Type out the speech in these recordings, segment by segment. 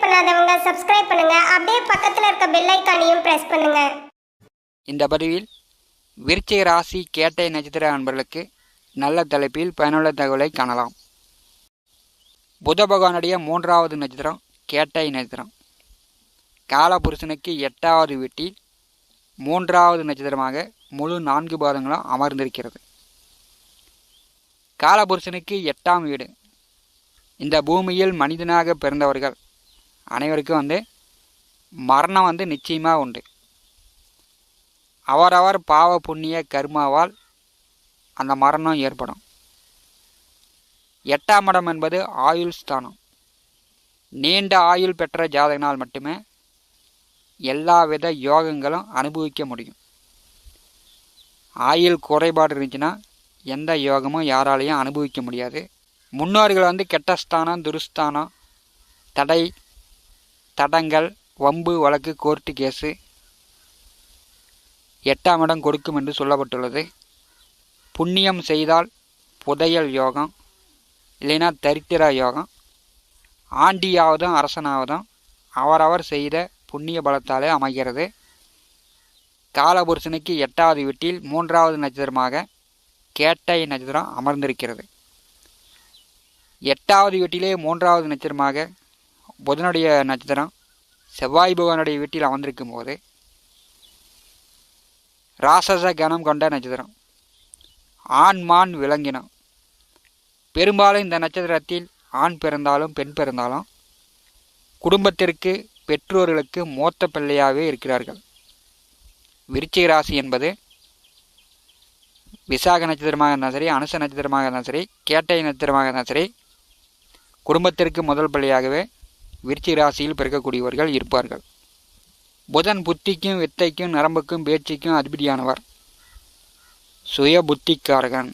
Subscribe பண்ணாதவங்க subscribe பண்ணுங்க. அப்படியே பக்கத்தில் இருக்க பெல் ஐக்கானையும் பிரஸ் பண்ணுங்க. இந்த பதிவில் விருச்சிக ராசி கேட்டை நட்சத்திர அன்பர்களுக்கு நல்ல தலைப்பில் பயனுள்ள தகவலை காணலாம். புத பகவானுடைய மூன்றாவது நட்சத்திரம் கேட்டை நட்சத்திரம். காலபுருஷனுக்கு எட்டாவது வீட்டில் மூன்றாவது நட்சத்திரமாக முழு நான்கு பாதங்களும் அமர்ந்திருக்கிறது. காலபுருஷனுக்கு எட்டாம் வீடு. இந்த பூமியில் மனிதனாக பிறந்தவர்கள் அனைவருக்கும் வந்து மரணம் வந்து நிச்சயமாக உண்டு. அவரவர் பாவ புண்ணிய கர்மாவால் அந்த மரணம் ஏற்படும். எட்டாம் இடம் என்பது ஆயுள் ஸ்தானம். நீண்ட ஆயுள் பெற்ற ஜாதகனால் மட்டுமே எல்லாவித யோகங்களும் அனுபவிக்க முடியும். ஆயுள் குறைபாடு இருந்துச்சுன்னா எந்த யோகமும் யாராலையும் அனுபவிக்க முடியாது. முன்னோர்கள் வந்து கெட்ட ஸ்தானம் துருஸ்தானம் தடை தடங்கள் வம்பு வழக்கு கோர்ட்டு கேஸு எட்டாம் இடம் கொடுக்கும் என்று சொல்லப்பட்டுள்ளது. புண்ணியம் செய்தால் புதையல் யோகம் இல்லைன்னா தரித்திர யோகம். ஆண்டியாவதும் அரசனாவதும் அவரவர் செய்த புண்ணிய பலத்தாலே அமைகிறது. காலபுருஷனுக்கு எட்டாவது வீட்டில் மூன்றாவது நட்சத்திரமாக கேட்டை நட்சத்திரம் அமர்ந்திருக்கிறது. எட்டாவது வீட்டிலே மூன்றாவது நட்சத்திரமாக புதனுடைய நட்சத்திரம் செவ்வாய் பகவானுடைய வீட்டில் அமர்ந்திருக்கும் போது ராசச கணம் கொண்ட நட்சத்திரம். ஆண் விளங்கினம். விலங்கினம் பெரும்பாலும் இந்த நட்சத்திரத்தில் ஆண் பிறந்தாலும் பெண் பிறந்தாலும் குடும்பத்திற்கு பெற்றோர்களுக்கு மூத்த பிள்ளையாகவே இருக்கிறார்கள். விருச்சிக ராசி என்பது விசாக நட்சத்திரமாக இருந்தாலும் சரி அனுச நட்சத்திரமாக இருந்தாலும் சரி கேட்டை நட்சத்திரமாக இருந்தாலும் சரி குடும்பத்திற்கு முதல் பிள்ளையாகவே விருச்சிக ராசியில் பிறக்கக்கூடியவர்கள் இருப்பார்கள். புதன் புத்திக்கும் வித்தைக்கும் நரம்புக்கும் பேச்சுக்கும் அதிபதியானவர். சுய புத்திக்காரகன்.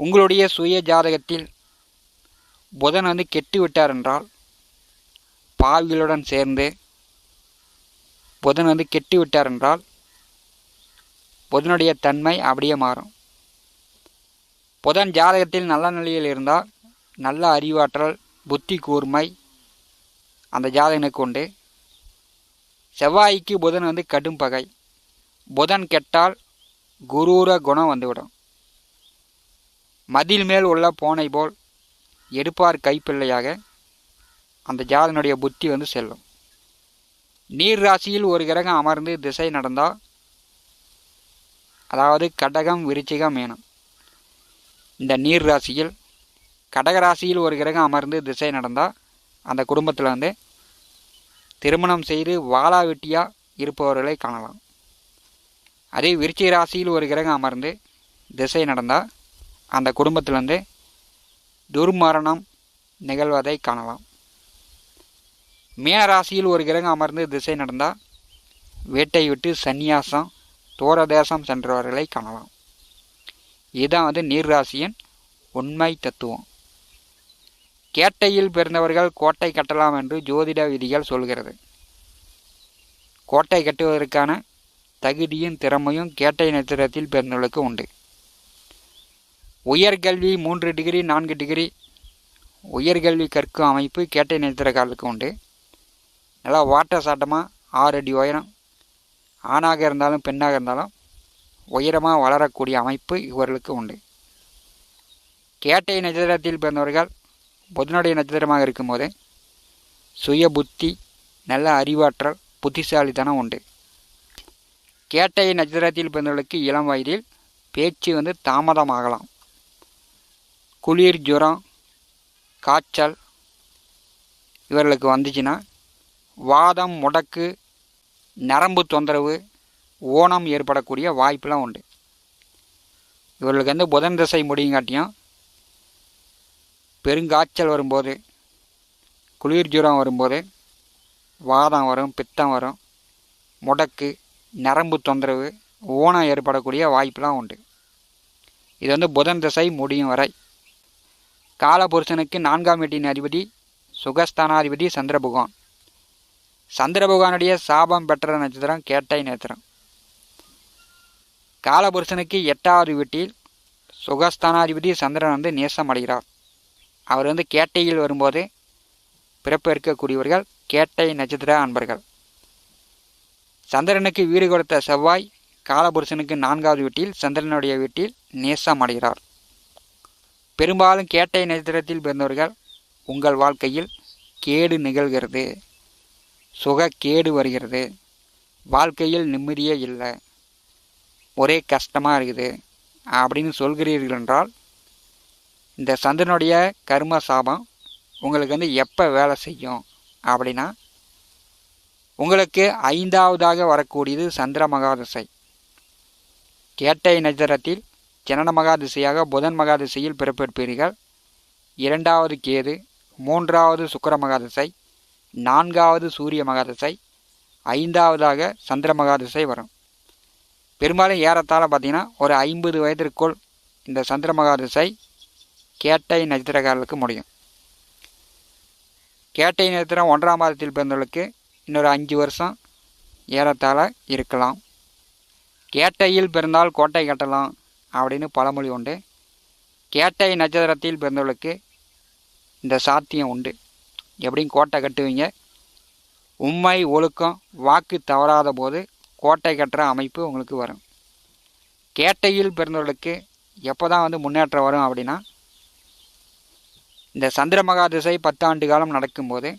உங்களுடைய சுய ஜாதகத்தில் புதன் வந்து கெட்டு விட்டார் என்றால் பாவிகளுடன் சேர்ந்து புதன் வந்து கெட்டு விட்டார் என்றால் புதனுடைய தன்மை அப்படியே மாறும். புதன் ஜாதகத்தில் நல்ல நிலையில் இருந்தால் நல்ல அறிவாற்றல் புத்தி கூர்மை அந்த ஜாதகனுக்கு உண்டு செவ்வாய்க்கு புதன் வந்து கடும் பகை. புதன் கெட்டால் குரூர குணம் வந்துவிடும். மதில் மேல் உள்ள போனை போல் எடுப்பார் கைப்பிள்ளையாக அந்த ஜாதனுடைய புத்தி வந்து செல்லும். நீர் ராசியில் ஒரு கிரகம் அமர்ந்து திசை நடந்தால் அதாவது கடகம் விருச்சிகம் மீனம். இந்த நீர் ராசியில் கடக ராசியில் ஒரு கிரகம் அமர்ந்து திசை நடந்தால் அந்த குடும்பத்தில் வந்து திருமணம் செய்து வாழா வெட்டியாக இருப்பவர்களை காணலாம். அதே விருச்சிக ராசியில் ஒரு கிரகம் அமர்ந்து திசை நடந்தால் அந்த குடும்பத்தில் வந்து துர்மரணம் நிகழ்வதை காணலாம். மீன ராசியில் ஒரு கிரகம் அமர்ந்து திசை நடந்தால் வேட்டை விட்டு சந்நியாசம் தூரதேசம் சென்றவர்களை காணலாம். இதுதான் வந்து நீர் ராசியின் உண்மை தத்துவம். கேட்டையில் பிறந்தவர்கள் கோட்டை கட்டலாம் என்று ஜோதிட விதிகள் சொல்கிறது. கோட்டை கட்டுவதற்கான தகுதியும் திறமையும் கேட்டை நட்சத்திரத்தில் பிறந்தவர்களுக்கு உண்டு. உயர்கல்வி மூன்று டிகிரி நான்கு டிகிரி உயர்கல்வி கற்கும் அமைப்பு கேட்டை நட்சத்திரக்காரர்களுக்கு உண்டு. நல்லா வாட்ட சாட்டமாக ஆறு அடி உயரம் ஆணாக இருந்தாலும் பெண்ணாக இருந்தாலும் உயரமாக வளரக்கூடிய அமைப்பு இவர்களுக்கு உண்டு. கேட்டை நட்சத்திரத்தில் பிறந்தவர்கள் புதனுடைய நட்சத்திரமாக இருக்கும்போது சுய புத்தி நல்ல அறிவாற்றல் புத்திசாலித்தனம் உண்டு. கேட்டை நட்சத்திரத்தில் பிறந்தவர்களுக்கு இளம் வயதில் பேச்சு வந்து தாமதமாகலாம். குளிர் ஜுரம் காய்ச்சல் இவர்களுக்கு வந்துச்சுன்னா வாதம் முடக்கு நரம்பு தொந்தரவு ஓணம் ஏற்படக்கூடிய வாய்ப்பெலாம் உண்டு. இவர்களுக்கு வந்து புதன் திசை முடியுங்காட்டியும் பெருங்காய்ச்சல் வரும்போது குளிர் ஜுரம் வரும்போது வாதம் வரும் பித்தம் வரும் முடக்கு நரம்பு தொந்தரவு ஊனம் ஏற்படக்கூடிய வாய்ப்பெலாம் உண்டு. இது வந்து புதன் திசை முடியும் வரை. காலபுருஷனுக்கு நான்காம் வீட்டின் அதிபதி சுகஸ்தானாதிபதி சந்திரபகவான் சந்திரபகவானுடைய சாபம் பெற்ற நட்சத்திரம் கேட்டை நட்சத்திரம். காலபுருஷனுக்கு எட்டாவது வீட்டில் சுகஸ்தானாதிபதி சந்திரன் வந்து நேசம் அடைகிறார் அவர் வந்து கேட்டையில் வரும்போது பிறப்பெடுக்கக்கூடியவர்கள் கேட்டை நட்சத்திர அன்பர்கள். சந்திரனுக்கு வீடு கொடுத்த செவ்வாய் காலபுருஷனுக்கு நான்காவது வீட்டில் சந்திரனுடைய வீட்டில் நேசம் அடைகிறார். பெரும்பாலும் கேட்டை நட்சத்திரத்தில் பிறந்தவர்கள் உங்கள் வாழ்க்கையில் கேடு நிகழ்கிறது. சுக கேடு வருகிறது. வாழ்க்கையில் நிம்மதியே இல்லை. ஒரே கஷ்டமாக இருக்குது. அப்படின்னு சொல்கிறீர்கள் என்றால் இந்த சந்திரனுடைய கர்ம சாபம் உங்களுக்கு வந்து எப்போ வேலை செய்யும் அப்படின்னா உங்களுக்கு ஐந்தாவதாக வரக்கூடியது சந்திர மகாதிசை. கேட்டை நட்சத்திரத்தில் ஜனன மகாதிசையாக புதன் மகாதிசையில் பிறப்பிருப்பீர்கள் இரண்டாவது கேது மூன்றாவது சுக்கர மகாதிசை நான்காவது சூரிய மகாதிசை ஐந்தாவதாக சந்திர மகாதிசை வரும். பெரும்பாலும் ஏறத்தாழ பார்த்தீங்கன்னா ஒரு ஐம்பது வயதிற்குள் இந்த சந்திர மகாதிசை கேட்டை நட்சத்திரக்காரர்களுக்கு முடியும். கேட்டை நட்சத்திரம் ஒன்றாம் மாதத்தில் பிறந்தவர்களுக்கு இன்னொரு அஞ்சு வருஷம் ஏறத்தாழ இருக்கலாம். கேட்டையில் பிறந்தால் கோட்டை கட்டலாம் அப்படின்னு பழமொழி உண்டு. கேட்டை நட்சத்திரத்தில் பிறந்தவர்களுக்கு இந்த சாத்தியம் உண்டு. எப்படியும் கோட்டை கட்டுவீங்க. உண்மை ஒழுக்கம் வாக்கு தவறாத போது கோட்டை கட்டுற அமைப்பு உங்களுக்கு வரும். கேட்டையில் பிறந்தவர்களுக்கு எப்போ தான் வந்து முன்னேற்றம் வரும் அப்படின்னா இந்த சந்திர மகாதிசை பத்தாண்டு காலம் நடக்கும்போது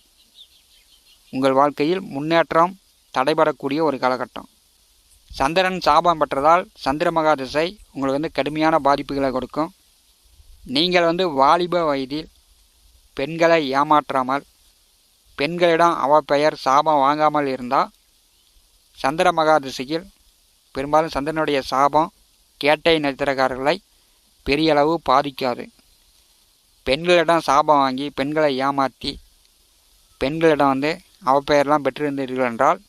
உங்கள் வாழ்க்கையில் முன்னேற்றம் தடைபடக்கூடிய ஒரு காலகட்டம். சந்திரன் சாபம் பெற்றதால் சந்திர மகாதிசை உங்களுக்கு வந்து கடுமையான பாதிப்புகளை கொடுக்கும். நீங்கள் வந்து வாலிப வயதில் பெண்களை ஏமாற்றாமல் பெண்களிடம் அவ பெயர் சாபம் வாங்காமல் இருந்தால் சந்திர மகாதிசையில் பெரும்பாலும் சந்திரனுடைய சாபம் கேட்டை நட்சத்திரக்காரர்களை பெரிய அளவு பாதிக்காது. பெண்களிடம் சாபம் வாங்கி பெண்களை ஏமாற்றி பெண்களிடம் வந்து அவப்பெயர்லாம் பெற்றிருந்தீர்கள் என்றால்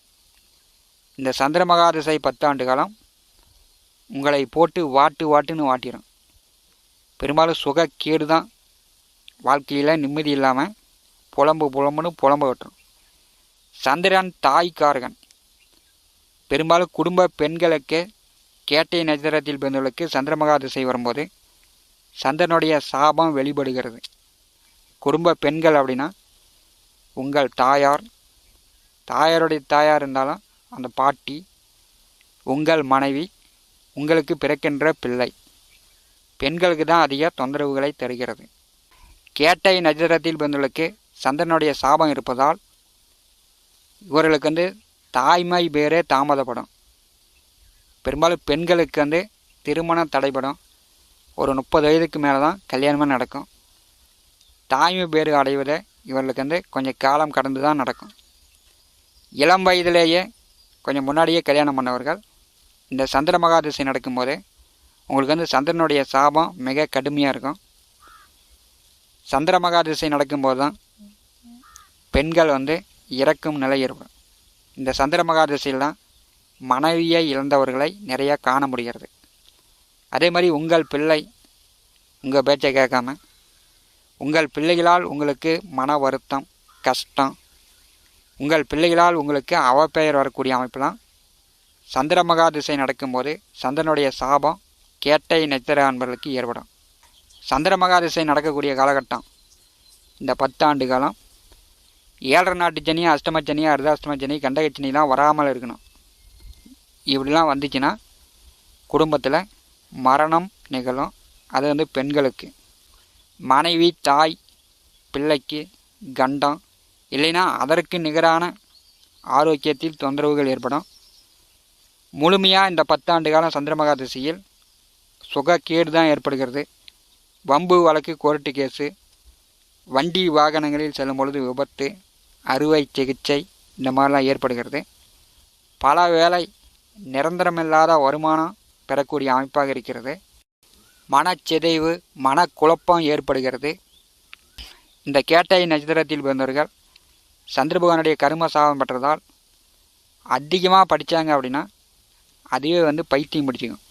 இந்த சந்திரமகா திசை பத்தாண்டு காலம் உங்களை போட்டு வாட்டு வாட்டுன்னு வாட்டிடும் பெரும்பாலும் சுகக்கேடு தான் வாழ்க்கையில் நிம்மதி இல்லாமல் புலம்பு புலம்புன்னு புலம்ப விட்டுரும். சந்திரன் தாய்க்காரகன். பெரும்பாலும் குடும்ப பெண்களுக்கு கேட்டை நட்சத்திரத்தில் பிறந்தவர்களுக்கு சந்திரமகா திசை வரும்போது சந்தனுடைய சாபம் வெளிப்படுகிறது. குடும்ப பெண்கள் அப்படின்னா உங்கள் தாயார் தாயாருடைய தாயார் இருந்தாலும் அந்த பாட்டி உங்கள் மனைவி உங்களுக்கு பிறக்கின்ற பிள்ளை. பெண்களுக்கு தான் அதிக தொந்தரவுகளை தருகிறது. கேட்டை நட்சத்திரத்தில் பிறந்தவர்களுக்கு சந்திரனுடைய சாபம் இருப்பதால் இவர்களுக்கு வந்து தாய்மை பேரே தாமதப்படும். பெரும்பாலும் பெண்களுக்கு வந்து திருமணம் தடைபடும். ஒரு முப்பது வயதுக்கு மேலே தான் கல்யாணமே நடக்கும். தாய்மை பேறு அடைவதை இவர்களுக்கு வந்து கொஞ்சம் காலம் கடந்து தான் நடக்கும். இளம் வயதிலேயே கொஞ்சம் முன்னாடியே கல்யாணம் பண்ணவர்கள் இந்த சந்திர மகாதிசை நடக்கும்போது உங்களுக்கு வந்து சந்திரனுடைய சாபம் மிக கடுமையாக இருக்கும். சந்திர மகாதிசை நடக்கும்போது தான் பெண்கள் வந்து இறக்கும் நிலை ஏற்படும். இந்த சந்திர மகாதிசையில் தான் மனைவியை இழந்தவர்களை நிறையா காண முடிகிறது. அதே மாதிரி உங்கள் பிள்ளை உங்கள் பேச்சை கேட்காம உங்கள் பிள்ளைகளால் உங்களுக்கு மன வருத்தம் கஷ்டம் உங்கள் பிள்ளைகளால் உங்களுக்கு அவப்பெயர் வரக்கூடிய அமைப்பெலாம் சந்திர மகாதிசை நடக்கும்போது சந்திரனுடைய சாபம் கேட்டை நட்சத்திர அன்பர்களுக்கு ஏற்படும். சந்திர மகாதிசை நடக்கக்கூடிய காலகட்டம் இந்த பத்தாண்டு காலம். ஏழரை நாட்டு சனி அஷ்டம சனி கண்டகச்சனிலாம் வராமல் இருக்கணும். இப்படிலாம் வந்துச்சுன்னா குடும்பத்தில் மரணம் நிகழும். அது வந்து பெண்களுக்கு. மனைவி தாய் பிள்ளைக்கு கண்டம். இல்லைன்னா அதற்கு நிகரான ஆரோக்கியத்தில் தொந்தரவுகள் ஏற்படும். முழுமையாக இந்த பத்தாண்டு காலம் சந்திரமகா திசையில் சுகக்கேடு தான் ஏற்படுகிறது. வம்பு வழக்கு கோர்ட்டு கேஸு வண்டி வாகனங்களில் செல்லும் பொழுது விபத்து அறுவை சிகிச்சை இந்த மாதிரிலாம் ஏற்படுகிறது. பல வேலை நிரந்தரமில்லாத வருமானம் பெறக்கூடிய அமைப்பாக இருக்கிறது. மனச்சிதைவு மனக்குழப்பம் ஏற்படுகிறது. இந்த கேட்டை நட்சத்திரத்தில் பிறந்தவர்கள் சந்திரபகவானுடைய கரும சாபம் பெற்றதால் அதிகமாக படித்தாங்க அப்படின்னா அதுவே வந்து பைத்தியம் பிடிச்சிக்கும்.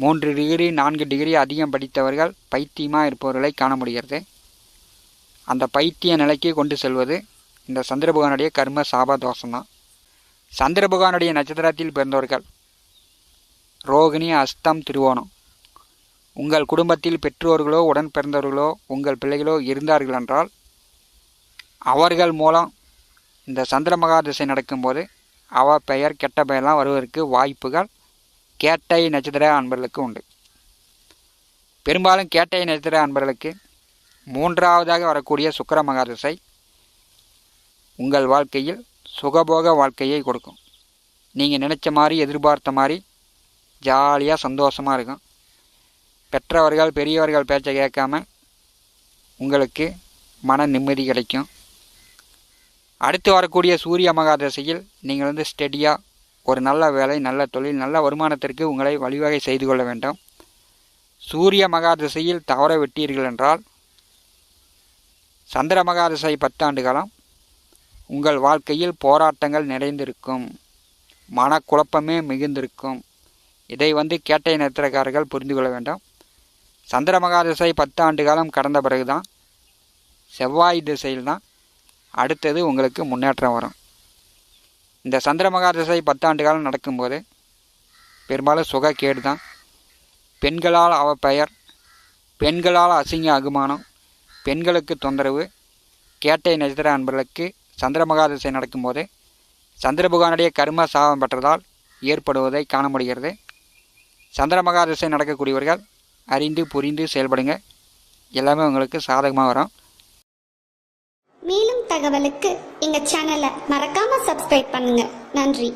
மூன்று டிகிரி நான்கு டிகிரி அதிகம் படித்தவர்கள் பைத்தியமாக இருப்பவர்களை காண முடிகிறது. அந்த பைத்திய நிலைக்கு கொண்டு செல்வது இந்த சந்திரபகவானுடைய கர்ம சாப தோஷம்தான். சந்திரபகவானுடைய நட்சத்திரத்தில் பிறந்தவர்கள் ரோகிணி அஸ்தம் திருவோணம். உங்கள் குடும்பத்தில் பெற்றோர்களோ உடன் பிறந்தவர்களோ உங்கள் பிள்ளைகளோ இருந்தார்கள் என்றால் அவர்கள் மூலம் இந்த சந்திரமகா திசை நடக்கும்போது அவ பெயர் கெட்ட பெயர்லாம் வருவதற்கு வாய்ப்புகள் கேட்டை நட்சத்திர அன்பர்களுக்கு உண்டு. பெரும்பாலும் கேட்டை நட்சத்திர அன்பர்களுக்கு மூன்றாவதாக வரக்கூடிய சுக்கர மகா திசை உங்கள் வாழ்க்கையில் சுகபோக வாழ்க்கையை கொடுக்கும். நீங்கள் நினச்ச மாதிரி எதிர்பார்த்த மாதிரி ஜாலியாக சந்தோஷமாக இருக்கும். பெற்றவர்கள் பெரியவர்கள் பேச்சை கேட்காம உங்களுக்கு மன நிம்மதி கிடைக்கும். அடுத்து வரக்கூடிய சூரிய மகாதசையில் நீங்கள் வந்து ஸ்டெடியாக ஒரு நல்ல வேலை நல்ல தொழில் நல்ல வருமானத்திற்கு உங்களை வழிவகை செய்து கொள்ள வேண்டும். சூரிய மகா திசையில் தவற விட்டீர்கள் என்றால் சந்திர மகா திசை பத்தாண்டு காலம் உங்கள் வாழ்க்கையில் போராட்டங்கள் நிறைந்திருக்கும். மனக்குழப்பமே மிகுந்திருக்கும். இதை வந்து கேட்டை நட்சத்திரக்காரர்கள் புரிந்து கொள்ள வேண்டும். சந்திர மகா திசை பத்து ஆண்டு காலம் கடந்த பிறகுதான் செவ்வாய் திசையில் தான் அடுத்தது உங்களுக்கு முன்னேற்றம் வரும். இந்த சந்திர மகா திசை பத்தாண்டு காலம் நடக்கும்போது பெரும்பாலும் சுகக்கேடு தான் பெண்களால் அவ பெயர் பெண்களால் அசிங்க அகுமானம் பெண்களுக்கு தொந்தரவு கேட்டை நட்சத்திர அன்பர்களுக்கு சந்திர மகாதிசை நடக்கும்போது சந்திர பகவானுடைய கர்ம சாபம் பெற்றதால் ஏற்படுவதை காண முடிகிறது. சந்திர மகாதிசை நடக்கக்கூடியவர்கள் அறிந்து புரிந்து செயல்படுங்க. எல்லாமே உங்களுக்கு சாதகமாக வரும். மேலும் தகவலுக்கு எங்கள் சேனலை மறக்காம சப்ஸ்கிரைப் பண்ணுங்க. நன்றி.